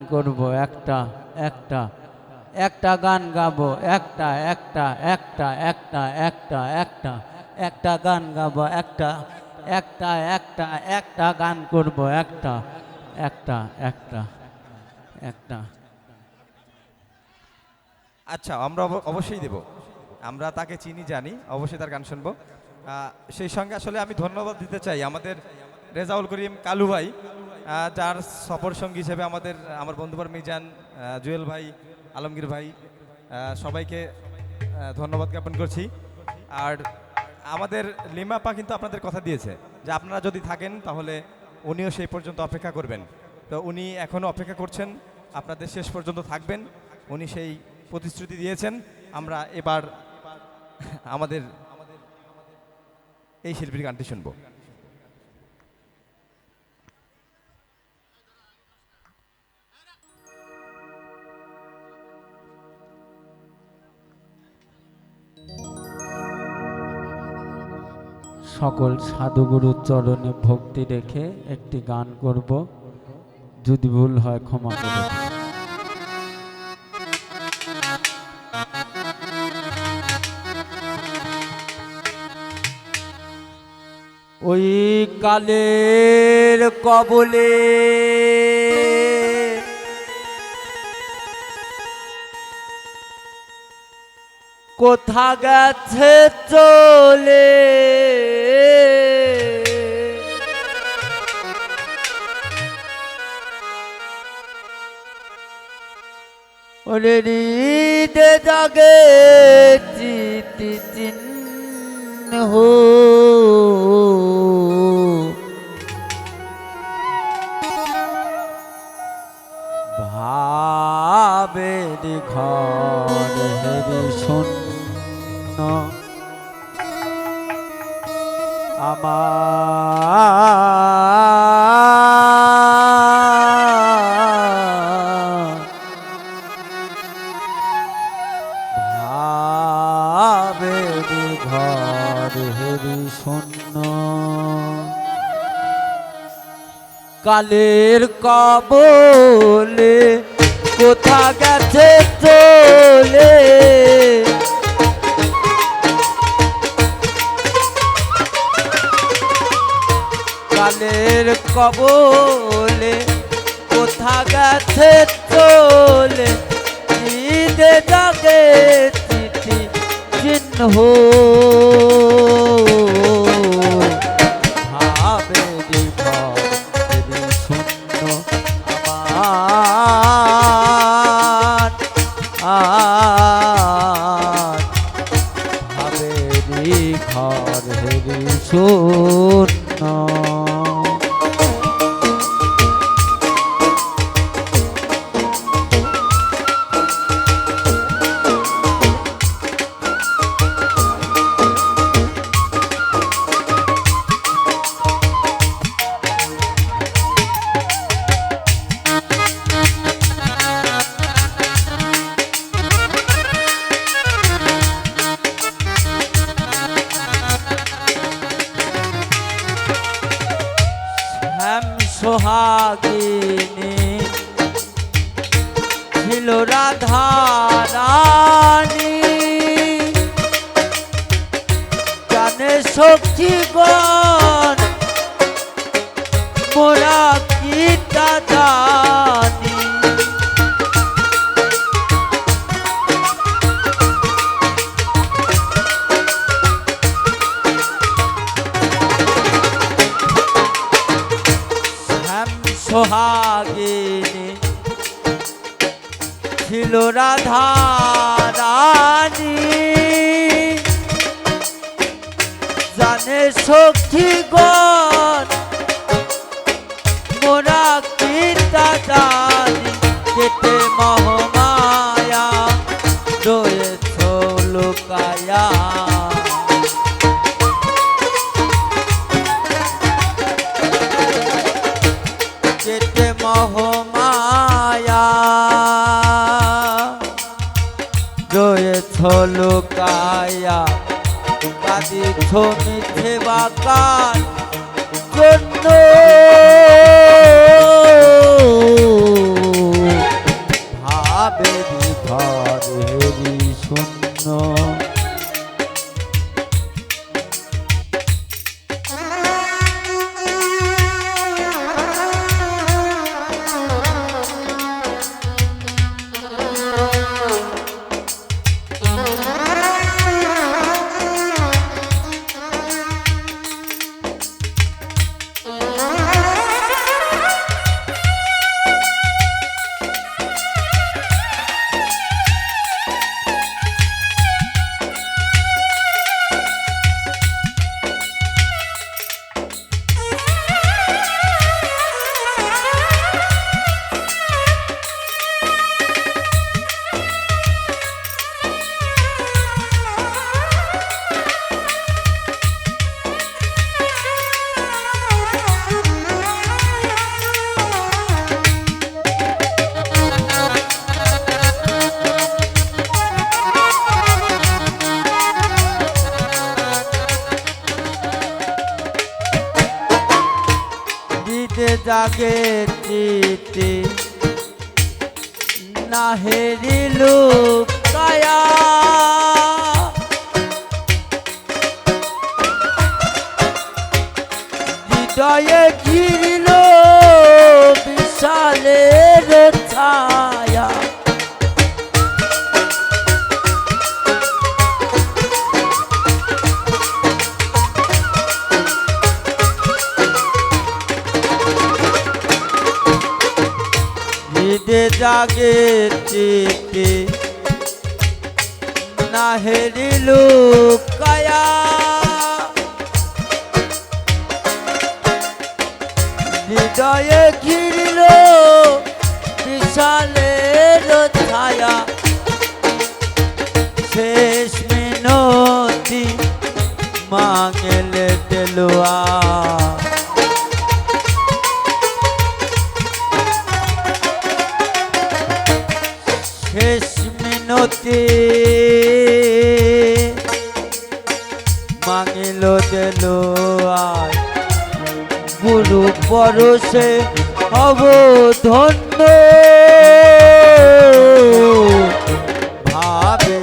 করব একটা একটা একটা গান গাবো একটা একটা একটা একটা একটা একটা একটা গান গাবো একটা একটা একটা একটা গান করব একটা একটা একটা একটা আচ্ছা আমরা অব- অবশ্যই দেব আমরা তাকে চিনি জানি অবশ্যই তার গান শুনব সেই সঙ্গে আসলে আমি ধন্যবাদ দিতে চাই আমাদের রেজাউল করিম কালু ভাই যার সফর সঙ্গী হিসেবে আমাদের, আমার বন্ধুবার মিজান জুয়েল ভাই, আলমগীর ভাই সবাইকে ধন্যবাদ জ্ঞাপন করছি। আর আমাদের লিমাপা কিন্তু আপনাদের কথা দিয়েছে যে আপনারা যদি থাকেন তাহলে উনিও সেই পর্যন্ত অপেক্ষা করবেন। তো উনি এখনও অপেক্ষা করছেন, আপনাদের শেষ পর্যন্ত থাকবেন। উনি সেই প্রতিশ্রুতি দিয়েছেন। আমরা এবার আমাদের এই শিল্পীর গানটি শুনব। সকল সাধুগুরুর চরণে ভক্তি রেখে একটি গান করব। যদি ভুল হয় ক্ষমা করে ওই কালের কবলে কোথা গেছে চলে? ওরে হৃদে জাগে চিতি চিহ্ন ভাবের কালের কবলে কোথা গেছে চলে? কালের কবলে কোথা গেছে চলে? ঈদে জাগে চিঠি চিহ্ন জানে সখীগণ মোরা কি সোহাগিনী ছিল রাধা রানী। জানে সখীগণ মোরা কিতা জানি কেটে মহমায়া রয়েছ লুকায়া। যেতে মহমায়া রয়েছ লুকায়া। কাঁদিছ মিথ্যে বাকার জন্য। জাগে চিতে না হেরিলু কায়া। হৃদয়ে ঘিরিল বিশালের ছায়া। জাগে চিতে না হেরিলু কায়া। হৃদয়ে ঘিরিল বিশালের ছায়া। শেষ মিনতি মাঙেলে দেলুয়া দেলুয়া গুরু পরশে হব ধন্য ভাবে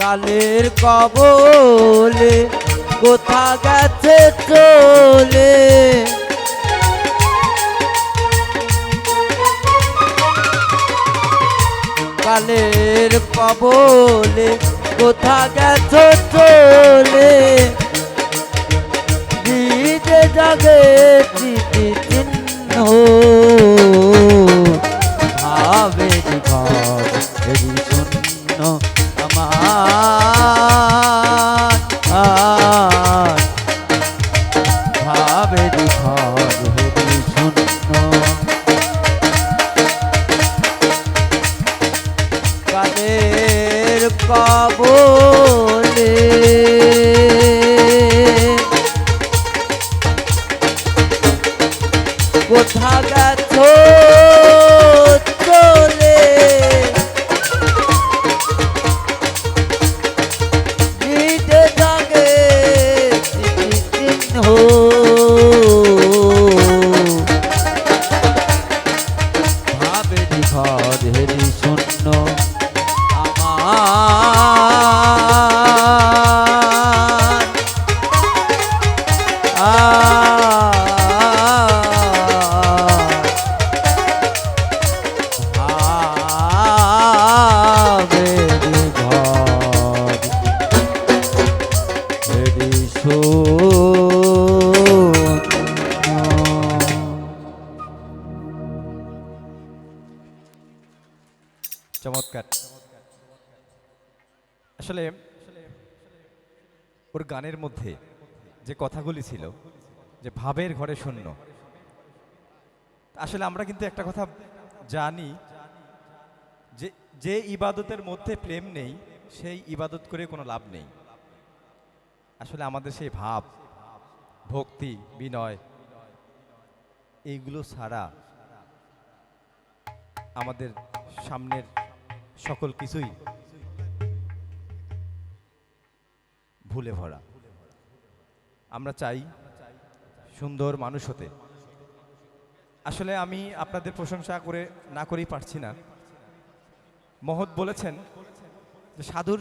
কালের কবলে কোথা গেছে চলে? কালের কবলে কোথা গেছো চলে? জাগে ভাবেরি ঘর হেরি শূন্য। আমার চমৎকার। আসলে ওর গানের মধ্যে যে কথাগুলি ছিল, যে ভাবের ঘরে শূন্য, আসলে আমরা কিন্তু একটা কথা জানি যে যে ইবাদতের মধ্যে প্রেম নেই, সেই ইবাদত করে কোনো লাভ নেই। আসলে আমাদের সেই ভাব, ভক্তি, বিনয়, এইগুলো ছাড়া আমাদের সামনের সকল কিছুই ভুলে ভরা। আমরা চাই সুন্দর মানুষ হতে। আসলে আমি আপনাদের প্রশংসা করে না করেই পারছি না। মহৎ বলেছেন যে সাধুর